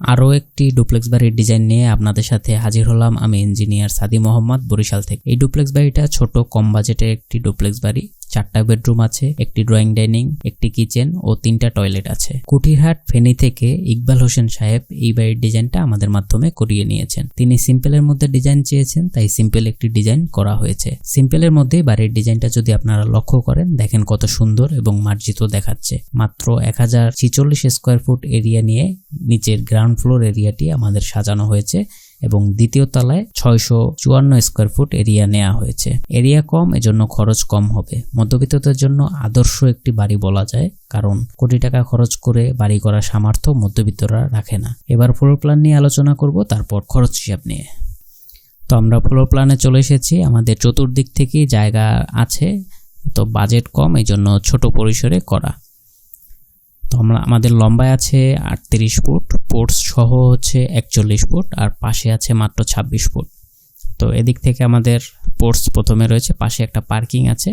আরও একটি ডুপ্লেক্স বাড়ির ডিজাইন নিয়ে আপনাদের সাথে হাজির হলাম আমি ইঞ্জিনিয়ার সাদি মোহাম্মদ বরিশাল থেকে। এই ডুপ্লেক্স বাড়িটা ছোট, কম বাজেটের একটি ডুপ্লেক্স বাড়ি। চারটা বেডরুম আছে, একটি ড্রয়িং ডাইনিং, একটি কিচেন ও তিনটা টয়লেট আছে। কুটিরহাট ফেনী থেকে ইকবাল হোসেন সাহেব এই বাড়ির ডিজাইনটা আমাদের মাধ্যমে করিয়ে নিয়েছেন। তিনি সিম্পলের মধ্যে ডিজাইন চেয়েছেন, তাই সিম্পল একটি ডিজাইন করা হয়েছে। সিম্পলের মধ্যে বাড়ির ডিজাইনটা যদি আপনারা লক্ষ্য করেন, দেখেন কত সুন্দর এবং মার্জিত দেখাচ্ছে। মাত্র এক হাজার ছিচল্লিশ স্কোয়ার ফুট এরিয়া নিয়ে নিচের গ্রাউন্ড ফ্লোর এরিয়াটি আমাদের সাজানো হয়েছে। এবং দ্বিতীয় তলায় ছয়শো চুয়ান্ন স্কোয়ার ফুট এরিয়া নেওয়া হয়েছে। এরিয়া কম, এজন্য খরচ কম হবে। মধ্যবিত্তদের জন্য আদর্শ একটি বাড়ি বলা যায়, কারণ কোটি টাকা খরচ করে বাড়ি করার সামর্থ্য মধ্যবিত্তরা রাখে না। এবার ফ্লোর প্ল্যান নিয়ে আলোচনা করব, তারপর খরচ হিসাব নিয়ে। তো আমরা ফ্লোর প্ল্যানে চলে এসেছি। আমাদের চতুর্দিক থেকেই জায়গা আছে, তো বাজেট কম এই জন্য ছোট পরিসরে করা। আমরা আমাদের লম্বায় আছে আটত্রিশ ফুট, পোর্টস সহ হচ্ছে একচল্লিশ ফুট, আর পাশে আছে মাত্র ছাব্বিশ ফুট। তো এদিক থেকে আমাদের পোর্টস প্রথমে রয়েছে, পাশে একটা পার্কিং আছে।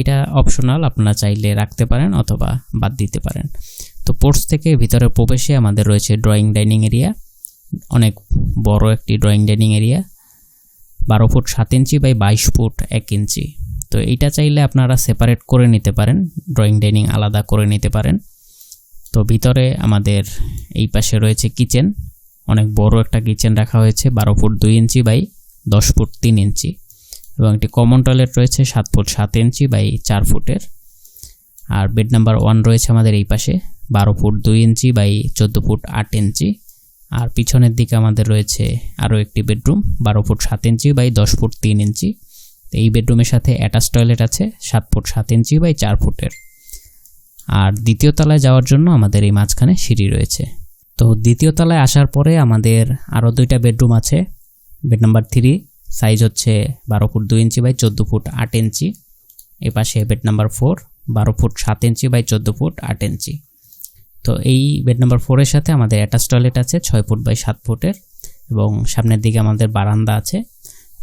এটা অপশনাল, আপনারা চাইলে রাখতে পারেন অথবা বাদ দিতে পারেন। তো পোর্টস থেকে ভিতরে প্রবেশে আমাদের রয়েছে ড্রয়িং ডাইনিং এরিয়া, অনেক বড় একটি ড্রয়িং ডাইনিং এরিয়া। বারো ফুট সাত ইঞ্চি বাই বাইশ ফুট এক ইঞ্চি। তো এইটা চাইলে আপনারা সেপারেট করে নিতে পারেন, ড্রয়িং ডাইনিং আলাদা করে নিতে পারেন। তো ভিতরে আমাদের এই পাশে রয়েছে কিচেন। অনেক বড় একটা কিচেন রাখা হয়েছে, বারো ফুট দুই ইঞ্চি বাই দশ ফুট তিন ইঞ্চি। এবং একটি কমন টয়লেট রয়েছে, সাত ফুট সাত ইঞ্চি বাই চার ফুটের। আর বেড নাম্বার ওয়ান রয়েছে আমাদের এই পাশে, বারো ফুট দুই ইঞ্চি বাই চোদ্দ ফুট আট ইঞ্চি। আর পিছনের দিকে আমাদের রয়েছে আরও একটি বেডরুম বারো ফুট সাত ইঞ্চি বাই দশ ফুট তিন ইঞ্চি। এই বেডরুমের সাথে অ্যাটাচ টয়লেট আছে, সাত ফুট সাত ইঞ্চি বাই চার ফুটের। আর দ্বিতীয় তলায় যাওয়ার জন্য আমাদের এই মাঝখানে সিঁড়ি রয়েছে। তো দ্বিতীয় তলায় আসার পরে আমাদের আরও দুইটা বেডরুম আছে। বেড নাম্বার থ্রি, সাইজ হচ্ছে বারো ফুট দুই ইঞ্চি বাই চোদ্দ ফুট আট ইঞ্চি। এ পাশে বেড নাম্বার ফোর, বারো ফুট সাত ইঞ্চি বাই চোদ্দ ফুট আট ইঞ্চি। তো এই বেড নাম্বার ফোরের সাথে আমাদের অ্যাটাচ টয়লেট আছে ছয় ফুট বাই সাত ফুটের এবং সামনের দিকে আমাদের বারান্দা আছে।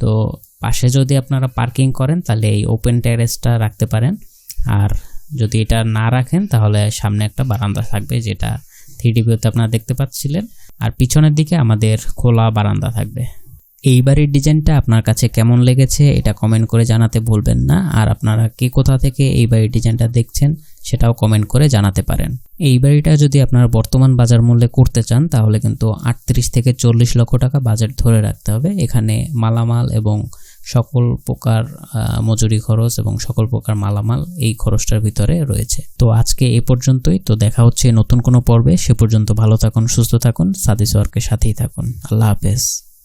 তো পাশে যদি আপনারা পার্কিং করেন তাহলে এই ওপেন টেরেসটা রাখতে পারেন। আর যদি এটা না রাখেন, তাহলে সামনে একটা বারান্দা থাকবে যেটা থ্রি ভিউতে আপনারা দেখতে পাচ্ছিলেন। আর পিছনের দিকে আমাদের খোলা বারান্দা থাকবে। এই বাড়ির ডিজাইনটা আপনার কাছে কেমন লেগেছে, এটা কমেন্ট করে জানাতে ভুলবেন না। আর আপনারা কে কোথা থেকে এই বাড়ির ডিজাইনটা দেখছেন, সেটাও কমেন্ট করে জানাতে পারেন। এই বাড়িটা যদি আপনারা বর্তমান বাজার মূল্যে করতে চান, তাহলে কিন্তু আটত্রিশ থেকে চল্লিশ লক্ষ টাকা বাজেট ধরে রাখতে হবে। এখানে মালামাল এবং সকল প্রকার মজুরি খরচ এবং সকল প্রকার মালামাল এই খরচটার ভিতরে রয়েছে। তো আজকে এ পর্যন্তই। তো দেখা হচ্ছে নতুন কোনো পর্বে। সে পর্যন্ত ভালো থাকুন, সুস্থ থাকুন, সাদিস ওয়ার্কের সাথেই থাকুন। আল্লাহ হাফেজ।